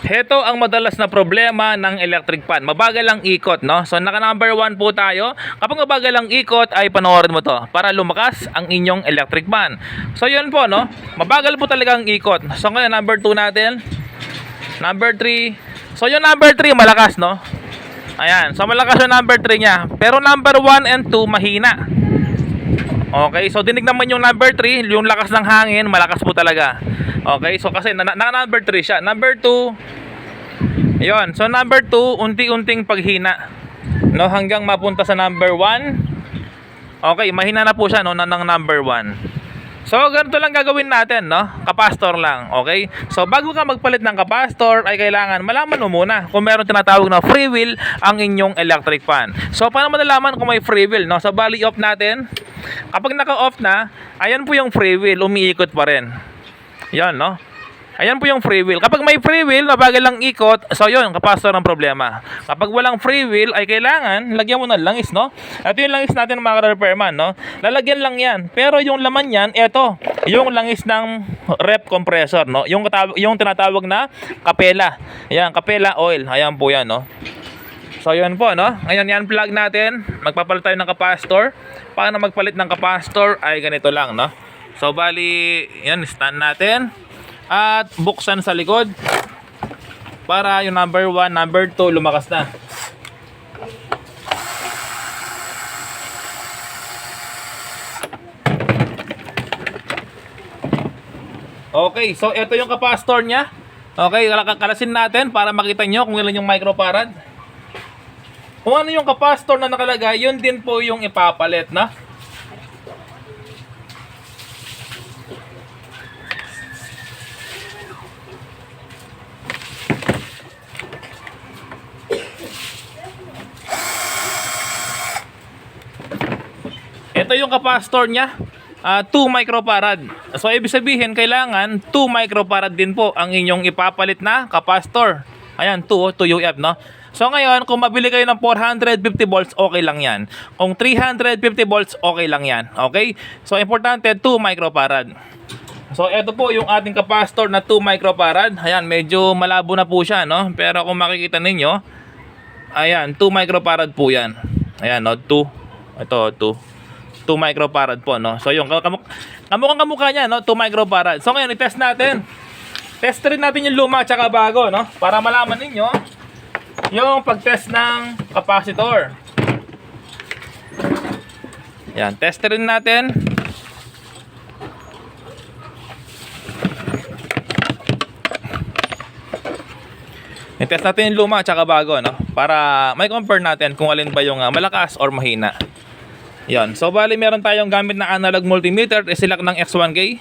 Heto ang madalas na problema ng electric fan. Mabagal ang ikot, no? So, naka number 1 po tayo. Kapag mabagal ang ikot, ay panoorin mo to para lumakas ang inyong electric fan. So, yun po, no? Mabagal po talaga ang ikot. So, ngayon, number 2 natin. Number 3. So, yung number 3, malakas, no? Ayan. So, malakas yung number 3 niya. Pero number 1 and 2, mahina. Okay, so dinig naman yung number 3, yung lakas ng hangin, malakas po talaga. Okay, so kasi na, na number 3 siya. Number 2, Ayun, so number 2, unti-unting paghina. No, hanggang mapunta sa number 1. Okay, mahina na po siya no ng number 1. So, ganito lang gagawin natin, no? Kapastor lang, okay? So, bago ka magpalit ng kapastor, ay kailangan malaman mo muna kung meron tinatawag na free wheel ang inyong electric fan. So, paano mo nalaman kung may free wheel, no? So, bali off natin. Kapag naka-off na, ayan po yung free wheel, umiikot pa rin. Yan, no? Ayan po yung free wheel. Kapag may free wheel, mabagal lang ikot, so yun, kapastor ang problema. Kapag walang free wheel, ay kailangan, lagyan mo ng langis, no? Ito yung langis natin mga repairman, no? Lalagyan lang yan. Pero yung laman yan, eto, yung langis ng rep compressor, no? Yung, yung tinatawag na kapela. Ayan, kapela oil. Ayan po yan, no? So yun po no. Ngayon yan plug natin. Magpapalit tayo ng kapastor. Paano magpalit ng kapastor ay ganito lang no. So bali yan stand natin at buksan sa likod para yung number 1, number 2 lumakas na. Okay, so ito yung kapastor niya. Okay, kal- kalasin natin para makita nyo kung ilan yung microfarad. Kung ano yung kapastor na nakalagay, yun din po yung ipapalit na. Ito yung kapastor niya. ah, 2 microfarad. So ibig sabihin kailangan 2 microfarad din po ang inyong ipapalit na kapastor. Ayan, 2 2 UF no. So ngayon, kung mabili kayo ng 450 volts, okay lang yan. Kung 350 volts, okay lang yan. Okay? So importante 2 microfarad. So ito po yung ating kapastor na 2 microfarad. Ayan, medyo malabo na po siya, no? Pero kung makikita ninyo, ayan, 2 microfarad po yan. Ayan, no? 2. Ito, 2. 2 microfarad po, no? So, yung kamuk kamukhang kamukha niya, no? 2 microfarad. So, ngayon, i-test natin. Test rin natin yung luma at saka bago, no? Para malaman ninyo yung pag-test ng capacitor. Yan, test rin natin. I-test natin yung luma at saka bago, no? Para may compare natin kung alin ba yung ah, malakas or mahina. Yan. So, bali meron tayong gamit na analog multimeter. Isilak ng X1K.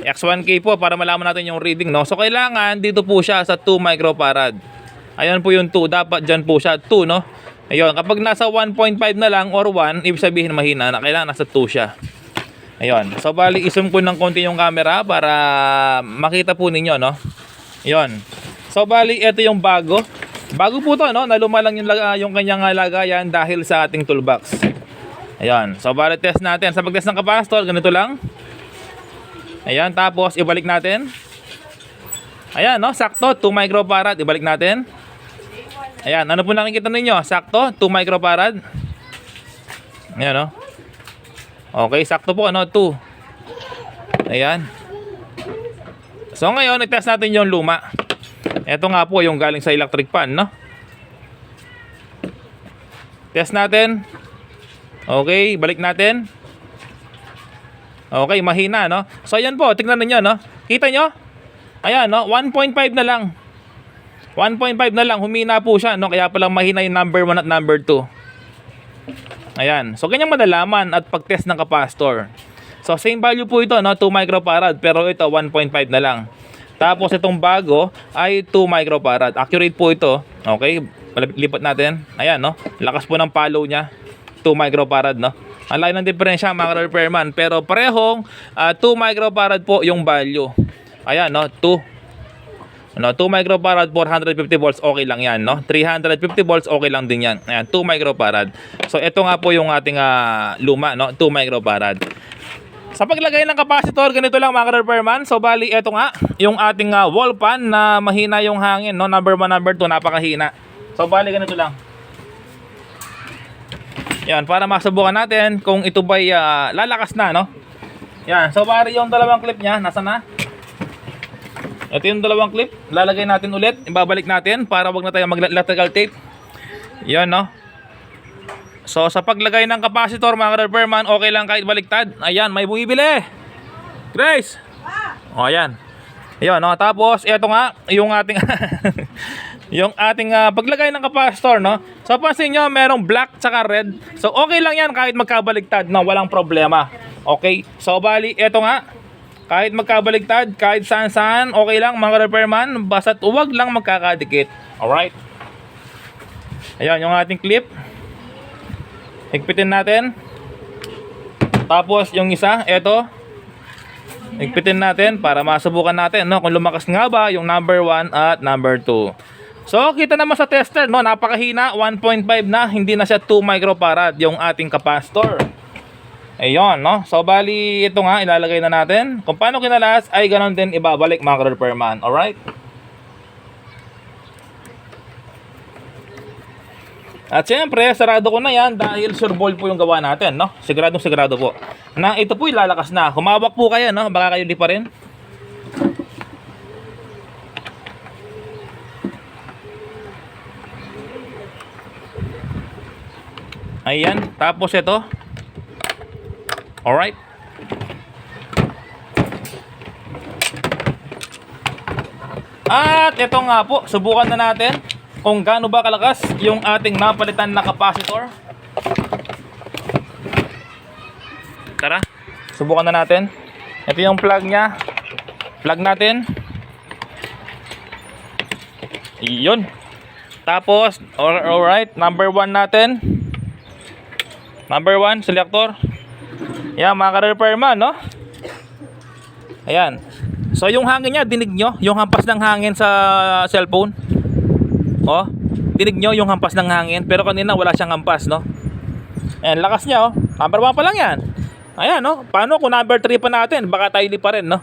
X1K po para malaman natin yung reading, no? So, kailangan dito po siya sa 2 microfarad. Ayan po yung 2. Dapat dyan po siya 2, no? Ayun. Kapag nasa 1.5 na lang or 1, ibig sabihin mahina na. Kailangan nasa 2 siya. Ayun. So, bali isum ko ng konti yung camera para makita po ninyo, no? Ayun. So, bali ito yung bago. Bago po to, no? Naluma lang yung, ah, yung kanyang ah, lagayan dahil sa ating toolbox. Ayan. So, bali test natin. Sa pag-test ng capacitor, ganito lang. Ayan. Tapos, ibalik natin. Ayan, no? Sakto. 2 microfarad. Ibalik natin. Ayan. Ano po nakikita ninyo? Sakto. 2 microfarad. Ayan, no? Okay. Sakto po, ano? 2. Ayan. So, ngayon, nag-test natin yung luma. Ito nga po yung galing sa electric fan, no? Test natin. Okay, balik natin. Okay, mahina, no? So, ayan po, tignan niyo no? Kita nyo? Ayan, no? 1.5 na lang. 1.5 na lang, humina po siya, no? Kaya palang mahina yung number 1 at number 2. Ayan. So, ganyan madalaman at pag-test ng kapastor. So, same value po ito, no? 2 microfarad, pero ito, 1.5 na lang. Tapos, itong bago ay 2 microfarad. Accurate po ito. Okay, lipat natin. Ayan, no? Lakas po ng follow niya. 2 microfarad, no? Ang laki ng diferensya mga repairman. Pero parehong ah, 2 microfarad po yung value. Ayan, no? 2. Ano, 2 microfarad, 450 volts, okay lang yan, no? 350 volts, okay lang din yan. Ayan, 2 microfarad. So, ito nga po yung ating ah, luma, no? 2 microfarad. Sa paglagay ng capacitor, ganito lang mga repairman. So bali, eto nga, yung ating ah, wall fan na mahina yung hangin, no? Number 1, number 2, napakahina. So bali, ganito lang. Yan, para masubukan natin kung ito ba'y ah, lalakas na, no? Yan, so bali yung dalawang clip niya, nasa na? Ito yung dalawang clip, lalagay natin ulit, ibabalik natin para wag na tayo mag-electrical tape. Yan, no? So sa paglagay ng capacitor mga repairman, okay lang kahit baliktad. Ayan, may bumibili. Grace. O ayan. Ayun, no? Tapos ito nga yung ating yung ating ah, paglagay ng capacitor, no? So pansin nyo, merong black tsaka red. So okay lang yan kahit magkabaliktad, no? Walang problema. Okay? So bali, ito nga kahit magkabaliktad, kahit saan-saan, okay lang mga repairman, basta't huwag lang magkakadikit. Alright? Ayan, yung ating clip. Higpitin natin. Tapos yung isa, eto. Higpitin natin para masubukan natin no kung lumakas nga ba yung number 1 at number 2. So kita naman sa tester no, napakahina 1.5 na, hindi na siya 2 microfarad yung ating capacitor. Ayun, no? So, bali, ito nga, ilalagay na natin. Kung paano kinalas, ay ganon din ibabalik mga repairman. Alright? At syempre, sarado ko na yan dahil sure ball po yung gawa natin, no? Siguradong sigurado po. Na ito po lalakas na. Humawak po kayo, no? Baka kayo di pa rin. Ayan. Tapos ito. Alright. At ito nga po, subukan na natin kung gaano ba kalakas yung ating napalitan na capacitor. Tara, subukan na natin. Ito yung plug niya. Plug natin. Iyon. Tapos, all- alright, number 1 natin. Number 1, selector. Yan, mga ka-repairman, no? Ayan. So, yung hangin niya, dinig nyo? Yung hampas ng hangin sa cellphone. Oh, dinig nyo yung hampas ng hangin. Pero kanina wala siyang hampas, no? Ayan, lakas niya, oh. Number 1 pa lang yan. Ayan, no? Paano kung number 3 pa natin? Baka tayo pa rin, no?